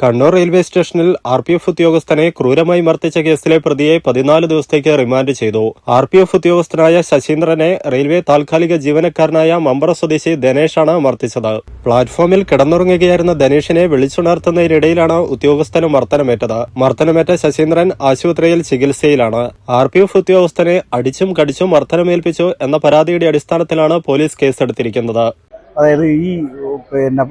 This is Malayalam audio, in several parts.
കണ്ണൂർ റെയിൽവേ സ്റ്റേഷനിൽ ആർ പി എഫ് ഉദ്യോഗസ്ഥനെ ക്രൂരമായി മർദ്ദിച്ച കേസിലെ പ്രതിയെ പതിനാല് ദിവസത്തേക്ക് റിമാൻഡ് ചെയ്തു. ആർ പി എഫ് ഉദ്യോഗസ്ഥനായ ശശീന്ദ്രനെ റെയിൽവേ താൽക്കാലിക ജീവനക്കാരനായ മമ്പറ സ്വദേശി ധനേഷാണ് മർദ്ദിച്ചത്. പ്ലാറ്റ്ഫോമിൽ കിടന്നുറങ്ങുകയായിരുന്ന ധനേഷിനെ വിളിച്ചുണർത്തുന്നതിനിടയിലാണ് ഉദ്യോഗസ്ഥന് മർദ്ദനമേറ്റത്. മർദ്ദനമേറ്റ ശശീന്ദ്രൻ ആശുപത്രിയിൽ ചികിത്സയിലാണ്. ആർ പി എഫ് ഉദ്യോഗസ്ഥനെ അടിച്ചും കടിച്ചും മർദ്ദനമേൽപ്പിച്ചു എന്ന പരാതിയുടെ അടിസ്ഥാനത്തിലാണ് പോലീസ് കേസെടുത്തിരിക്കുന്നത്. അതായത് ഈ പിന്നെ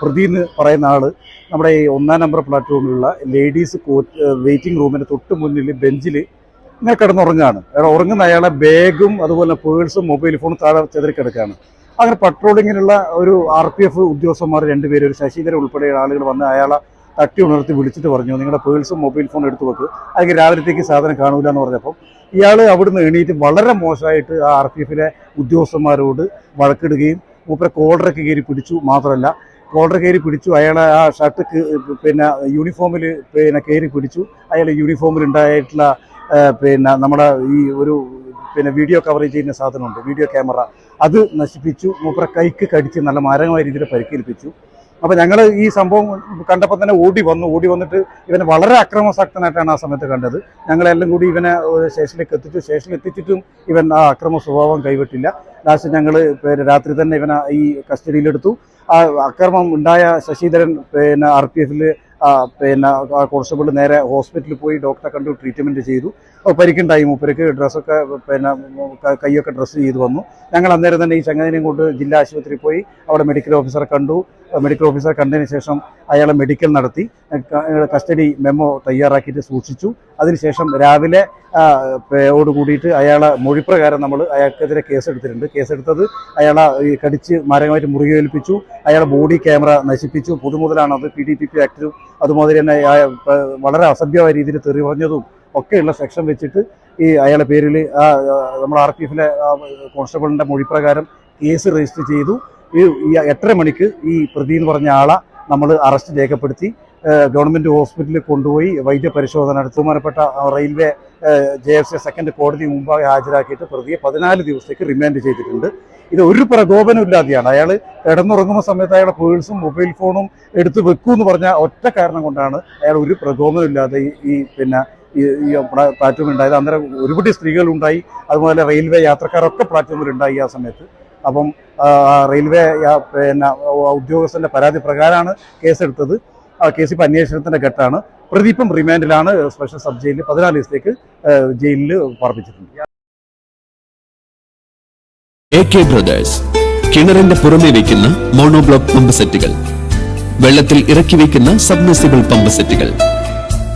പ്രതി എന്ന് പറയുന്ന ആൾ നമ്മുടെ ഈ ഒന്നാം നമ്പർ പ്ലാറ്റ്ഫോമിലുള്ള ലേഡീസ് കോച്ച് വെയിറ്റിംഗ് റൂമിന് തൊട്ട് മുന്നിൽ ബെഞ്ചിൽ ഇങ്ങനെ കിടന്നുറങ്ങുകയാണ് അയാൾ ഉറങ്ങുന്ന അയാളെ ബാഗും അതുപോലെ പേഴ്സും മൊബൈൽ ഫോണും താഴെ ചെതറിക്കിടക്കുകയാണ് അങ്ങനെ പട്രോളിങ്ങിനുള്ള ഒരു ആർ പി എഫ് ഉദ്യോഗസ്ഥന്മാർ രണ്ടുപേരും ഒരു ശശീധരൻ ഉൾപ്പെടെ ആളുകൾ വന്ന് അയാളെ തട്ടി ഉണർത്തി വിളിച്ചിട്ട് പറഞ്ഞു നിങ്ങളുടെ പേഴ്സും മൊബൈൽ ഫോണും എടുത്തു വെക്ക്. അല്ലെങ്കിൽ രാവിലത്തേക്ക് സാധനം കാണൂല എന്ന് പറഞ്ഞപ്പം ഇയാൾ അവിടുന്ന് എണീറ്റ് വളരെ മോശമായിട്ട് ആ ആർ പി എഫിലെ ഉദ്യോഗസ്ഥന്മാരോട് വഴക്കിടുകയും മൂപ്പരെ കോളറൊക്കെ കയറി പിടിച്ചു മാത്രമല്ല. കോളർ കയറി പിടിച്ചു. അയാളെ ആ ഷർട്ട് പിന്നെ യൂണിഫോമിൽ പിന്നെ കയറി പിടിച്ചു. അയാൾ യൂണിഫോമിൽ ഉണ്ടായിട്ടുള്ള പിന്നെ നമ്മുടെ ഈ ഒരു പിന്നെ വീഡിയോ കവറേജ് ചെയ്യുന്ന സാധനമുണ്ട്. വീഡിയോ ക്യാമറ അത് നശിപ്പിച്ചു. മൂപ്പരെ കൈക്ക് കടിച്ച് നല്ല മാരകമായ രീതിയിൽ പരിക്കേൽപ്പിച്ചു. അപ്പോൾ ഞങ്ങൾ ഈ സംഭവം കണ്ടപ്പോൾ തന്നെ ഓടി വന്നു. ഓടി വന്നിട്ട് ഇവനെ വളരെ അക്രമസക്തനായിട്ടാണ് ആ സമയത്ത് കണ്ടത്. ഞങ്ങളെല്ലാം കൂടി ഇവനെ സ്റ്റേഷനിലേക്ക് എത്തിച്ചു. സ്റ്റേഷനിൽ എത്തിച്ചിട്ടും ഇവൻ ആ അക്രമ സ്വഭാവം കൈവിട്ടില്ല. ലാസ്റ്റ് ഞങ്ങൾ രാത്രി തന്നെ ഇവനെ ഈ കസ്റ്റഡിയിലെടുത്തു. ആ അക്രമം ഉണ്ടായ ശശിധരൻ പിന്നെ ആർ പി എഫിൽ പിന്നെ കോൺസ്റ്റബിൾ നേരെ ഹോസ്പിറ്റലിൽ പോയി ഡോക്ടറെ കണ്ടു ട്രീറ്റ്മെന്റ് ചെയ്തു. പരിക്കുണ്ടായി. മൂപ്പർക്ക് ഡ്രസ്സൊക്കെ പിന്നെ കൈയൊക്കെ ഡ്രസ്സ് ചെയ്ത് വന്നു. ഞങ്ങൾ അന്നേരം തന്നെ ഈ ചങ്ങാതിനെയും കൊണ്ട് ജില്ലാ ആശുപത്രിയിൽ പോയി അവിടെ മെഡിക്കൽ ഓഫീസറെ കണ്ടു. മെഡിക്കൽ ഓഫീസറെ കണ്ടതിന് ശേഷം അയാളെ മെഡിക്കൽ നടത്തി കസ്റ്റഡി മെമ്മോ തയ്യാറാക്കിയിട്ട് സൂക്ഷിച്ചു. അതിനുശേഷം രാവിലെ ഓട് കൂടിയിട്ട് അയാളെ മൊഴിപ്രകാരം നമ്മൾ അയാൾക്കെതിരെ കേസെടുത്തിട്ടുണ്ട്. കേസെടുത്തത് അയാളെ കടിച്ച് മാരകമായിട്ട് മുറിവേൽപ്പിച്ചു. അയാളെ ബോഡി ക്യാമറ നശിപ്പിച്ചു. പുതുമുതലാണ് അത് പി ഡി പി പി ആക്ടിലും അതുമാതിരി തന്നെ വളരെ അസഭ്യമായ രീതിയിൽ തെറി പറഞ്ഞതും ഒക്കെയുള്ള സെക്ഷൻ വെച്ചിട്ട് ഈ അയാളുടെ പേരിൽ ആ നമ്മൾ ആർ പി എഫിലെ കോൺസ്റ്റബിളിന്റെ മൊഴിപ്രകാരം കേസ് രജിസ്റ്റർ ചെയ്തു. ഈ എത്ര മണിക്ക് ഈ പ്രതി എന്ന് പറഞ്ഞ ആളെ നമ്മൾ അറസ്റ്റ് രേഖപ്പെടുത്തി. ഗവൺമെന്റ് ഹോസ്പിറ്റലിൽ കൊണ്ടുപോയി വൈദ്യപരിശോധന നടത്തി. ബഹുമാനപ്പെട്ട railway J F C second കോടതി മുമ്പാകെ ഹാജരാക്കിയിട്ട് പ്രതിയെ പതിനാല് ദിവസത്തേക്ക് റിമാൻഡ് ചെയ്തിട്ടുണ്ട്. ഇത് ഒരു പ്രകോപനം ഇല്ലാതെയാണ്. അയാൾ കിടന്നുറങ്ങുന്ന സമയത്ത് അയാളുടെ പേഴ്സും മൊബൈൽ ഫോണും എടുത്ത് വെക്കൂ എന്ന് പറഞ്ഞ ഒറ്റ കാരണം കൊണ്ടാണ് അയാൾ ഒരു പ്രകോപനം ഇല്ലാതെ ഈ ഈ പിന്നെ ഈ പ്ലാറ്റ്ഫോം ഉണ്ടായത്. അന്നേരം ഒരുപാട് സ്ത്രീകളുണ്ടായി. അതുപോലെ റെയിൽവേ യാത്രക്കാരൊക്കെ പ്ലാറ്റ്ഫോമിൽ ഉണ്ടായി ആ സമയത്ത്. അപ്പം റെയിൽവേ പിന്നെ ഉദ്യോഗസ്ഥന്റെ പരാതി പ്രകാരമാണ് കേസെടുത്തത്. ആ കേസ് ഇപ്പം അന്വേഷണത്തിന്റെ ഘട്ടമാണ്. പ്രതിപ്പം റിമാൻഡിലാണ് സ്പെഷ്യൽ സബ് ജയിലിൽ പതിനാല് ദിവസത്തേക്ക് ജയിലിൽ പാർപ്പിച്ചിട്ടുണ്ട്. കിണറിന്റെ പുറമെ വയ്ക്കുന്ന മോണോബ്ലോക്ക് പമ്പ് സെറ്റുകൾ വെള്ളത്തിൽ ഇറക്കി വയ്ക്കുന്ന സബ്മിസിബിൾ പമ്പ് സെറ്റുകൾ.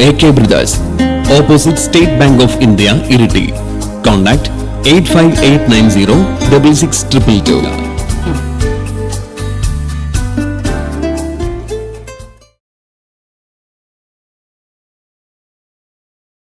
A K brothers opposite State Bank of India Iritty contact eight five eight nine zero double six triple two